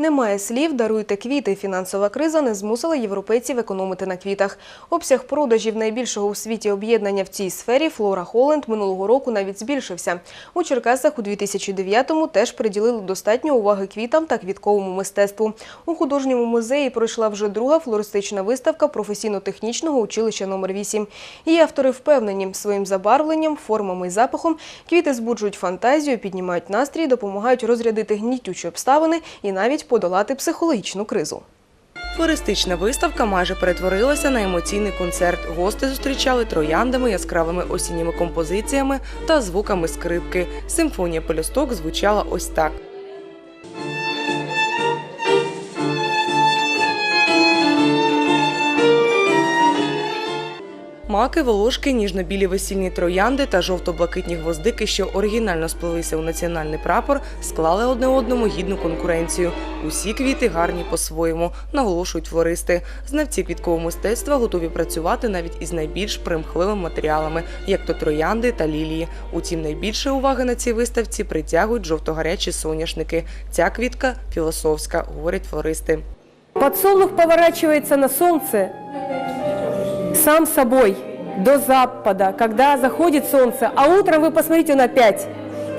Немає слів, даруйте квіти. Фінансова криза не змусила європейців економити на квітах. Обсяг продажів найбільшого у світі об'єднання в цій сфері Флора Холленд минулого року навіть збільшився. У Черкасах у 2009-му теж приділили достатньо уваги квітам та квітковому мистецтву. У художньому музеї пройшла вже друга флористична виставка професійно-технічного училища номер 8 Її автори впевнені, своїм забарвленням, формами і запахом квіти збуджують фантазію, піднімають настрій, допомагають розрядити гнітючі обставини і навіть подолати психологічну кризу. Флористична виставка майже перетворилася на емоційний концерт. Гости зустрічали трояндами, яскравими осінніми композиціями та звуками скрипки. Симфонія пелюсток звучала ось так. Маки, волошки, ніжно-білі весільні троянди та жовто-блакитні гвоздики, що оригінально сплелися у національний прапор, склали одне одному гідну конкуренцію. Усі квіти гарні по-своєму, наголошують флористи. Знавці квіткового мистецтва готові працювати навіть із найбільш примхливими матеріалами, як то троянди та лілії. Утім, найбільше уваги на цій виставці притягують жовтогарячі соняшники. Ця квітка філософська, говорять флористи. Подсолнух поворачивается на солнце сам собой до запада, когда заходит солнце, а утром вы посмотрите, он опять.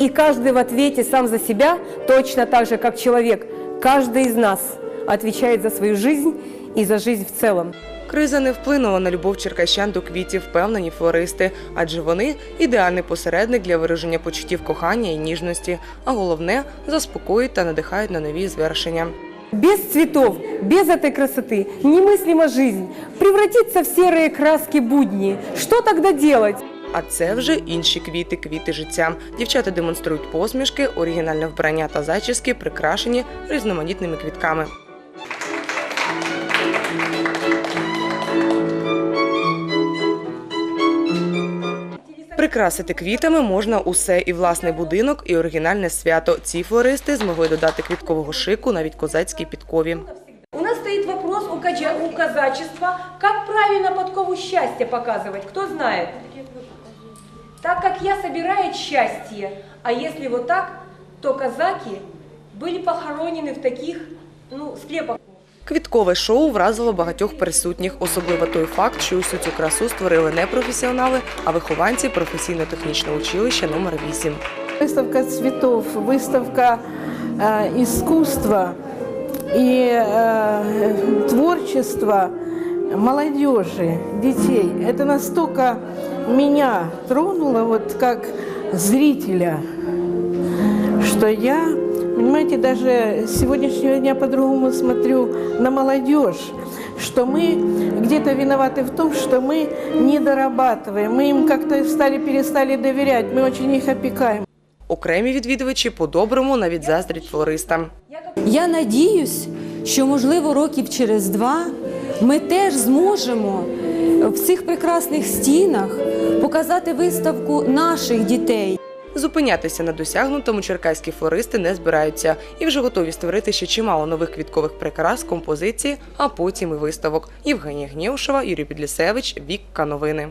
И каждый в ответе сам за себя, точно так же, как человек. Каждый из нас отвечает за свою жизнь и за жизнь в целом. Криза не вплинула на любов черкащан до квітів, впевнені флористи, адже вони ідеальний посередник для вираження почуттів кохання і ніжності, а головне заспокоюють та надихають на нові звершення. Без цветов, без этой красоты немыслима жизнь. Превратиться в серые краски будни. Что тогда делать? А це вже інші квіти, квіти життя. Дівчата демонструють посмішки, оригінальне вбрання та зачіски, прикрашені різноманітними квітками. Прикрасити квітами можна усе і власний будинок, і оригінальне свято. Ці флористи змогли додати квіткового шику навіть козацькій підкові. У нас стоит вопрос у, кача- у казачества, как правильно подкову счастья показывать, кто знает? Так как я собирает счастье, а если вот так, то казаки были похоронены в таких ну, склепах. Квіткове шоу вразило багатьох присутніх, особливо той факт, що усю цю красу створили не професіонали, а вихованці професійно-технічного училища номер 8 Выставка цветов, выставка э, искусства и э, творчества молодежи, детей. Это настолько меня тронуло, вот как зрителя, что я, понимаете, даже с сегодняшнего дня по-другому смотрю на молодежь, что мы где-то виноваты в том, что мы не дорабатываем, мы им как-то стали, перестали доверять, мы очень их опекаем. Окремі відвідувачі по-доброму навіть заздрять флористам. Я надіюсь, що можливо років через два ми теж зможемо в цих прекрасних стінах показати виставку наших дітей. Зупинятися на досягнутому черкаські флористи не збираються і вже готові створити ще чимало нових квіткових прикрас, композиції, а потім і виставок. Євгенія Гнєушева, Юрій Підлісевич, Вікка Новини.